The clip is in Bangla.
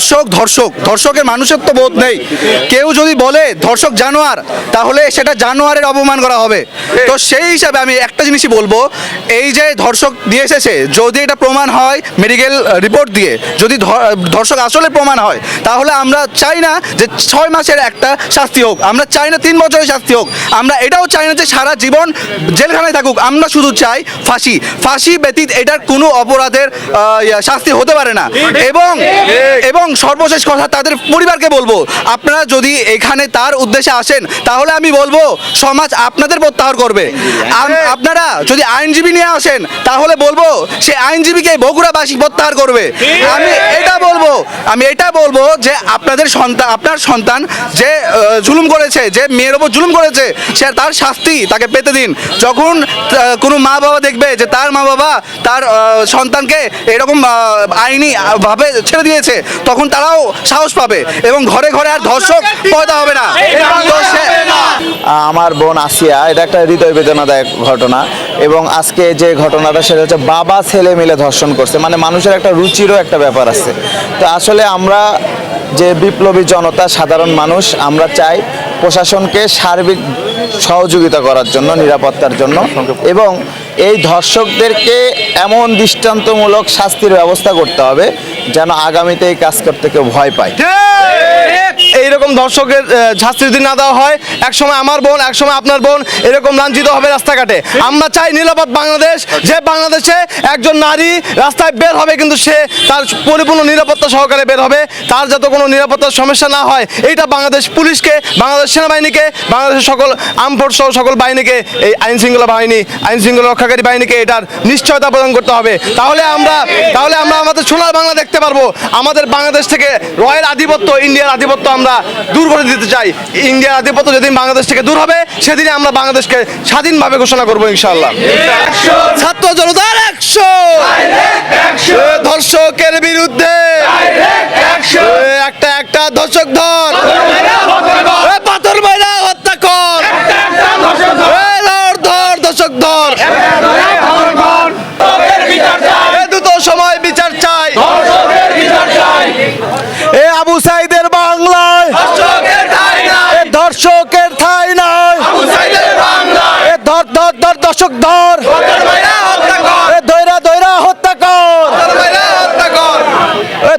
ধর্ষক ধর্ষক। ধর্ষকের মানুষের তো বোধ নেই। কেউ যদি বলে ধর্ষক জানোয়ার তাহলে সেটা জানোয়ারের অপমান করা হবে। তো সেই হিসাবে আমি একটা জিনিসই বলব এই যে ধর্ষক দিয়ে এসেছে যদি এটা প্রমাণ হয় মেডিকেল রিপোর্ট দিয়ে যদি ধর্ষক আসলে প্রমাণ হয় তাহলে আমরা চাই না যে ছয় মাসের একটা শাস্তি হোক। আমরা চাই না তিন বছরের শাস্তি হোক। আমরা এটাও চাই না যে সারা জীবন জেলখানায় থাকুক। আমরা শুধু চাই ফাঁসি। ফাঁসি ব্যতীত এটার কোনো অপরাধের শাস্তি হতে পারে না। এবং এবং সর্বশেষ কথা তাদের পরিবারকে বলব। আপনারা যদি এখানে তার উদ্দেশ্যে আসেন তাহলে আমি বলব সমাজ আপনাদের প্রত্যাহার করবে। আপনারা যদি আইনজীবী নিয়ে আসেন তাহলে বলব সে আইনজীবীকে বগুড়াবাসী প্রত্যাহার করবে। আমি এটা বলব আমি এটা বলব যে আপনাদের সন্তান আপনার সন্তান যে জুলুম করেছে যে মেয়ের ওপর জুলুম করেছে সে তার শাস্তি তাকে পেতে দিন। যখন কোনো মা বাবা দেখবে যে তার মা বাবা তার সন্তানকে এরকম আইনি ভাবে ছেড়ে দিয়েছে তখন তারাও সাহস পাবে এবং ঘরে ঘরে আর ধর্ষক পয়দা হবে না। আমার বোন আসিয়া এটা একটা হৃদয় বেদনাদায়ক ঘটনা। এবং আজকে যে ঘটনাটা সেটা হচ্ছে বাবা ছেলে মিলে ধর্ষণ করছে। মানে মানুষের একটা রুচিরও একটা ব্যাপার আছে। তো আসলে আমরা যে বিপ্লবী জনতা সাধারণ মানুষ আমরা চাই প্রশাসনকে সার্বিক সহযোগিতা করার জন্য, নিরাপত্তার জন্য এবং এই ধর্ষকদেরকে এমন দৃষ্টান্তমূলক শাস্তির ব্যবস্থা করতে হবে যেন আগামীতে এই কাজ করতে কেউ ভয় পায়। দর্শকের শাস্তি যদি না দেওয়া হয় এক সময় আমার বোন এক সময় আপনার বোন, এরকম লাঞ্ছিত হবে রাস্তাঘাটে। আমরা চাই নিরাপদ বাংলাদেশ, যে বাংলাদেশে একজন নারী রাস্তায় বের হবে, কিন্তু সে তার পরিপূর্ণ নিরাপত্তা সহকারে বের হবে, তার যাতে কোনো নিরাপত্তার সমস্যা না হয়। এইটা বাংলাদেশ পুলিশকে, বাংলাদেশ সেনাবাহিনীকে, বাংলাদেশের সকল আমফোর্স সহ সকল বাহিনীকে, এই আইন শৃঙ্খলা বাহিনী, আইন শৃঙ্খলা রক্ষাকারী বাহিনীকে এটার নিশ্চয়তা প্রদান করতে হবে। তাহলে আমরা তাহলে আমরা আমাদের সোনার বাংলা দেখতে পারব। আমাদের বাংলাদেশ থেকে রয়ের আধিপত্য, ইন্ডিয়ার আধিপত্য আমরা দূর করে দিতে চাই। ইন্ডিয়ার আধিপত্য যেদিন বাংলাদেশ থেকে দূর হবে সেদিনে আমরা বাংলাদেশকে স্বাধীনভাবে ঘোষণা করব ইনশাআল্লাহ। ছাত্র জনতার একশো। ধর্ষকের বিরুদ্ধে। একটা একটা ধর্ষক ধর এ, পাথর মাইরা হত্যা কর এ, ধর ধর ধর্ষক ধর এ, দ্রুত সময় বিচার চাই এ আবু সাইদের বাংলায় এ ধর্ষকের ঠাই নাই এ ধর ধর দর্শক ধর এ দৈরা দৈরা হত্যা কর এ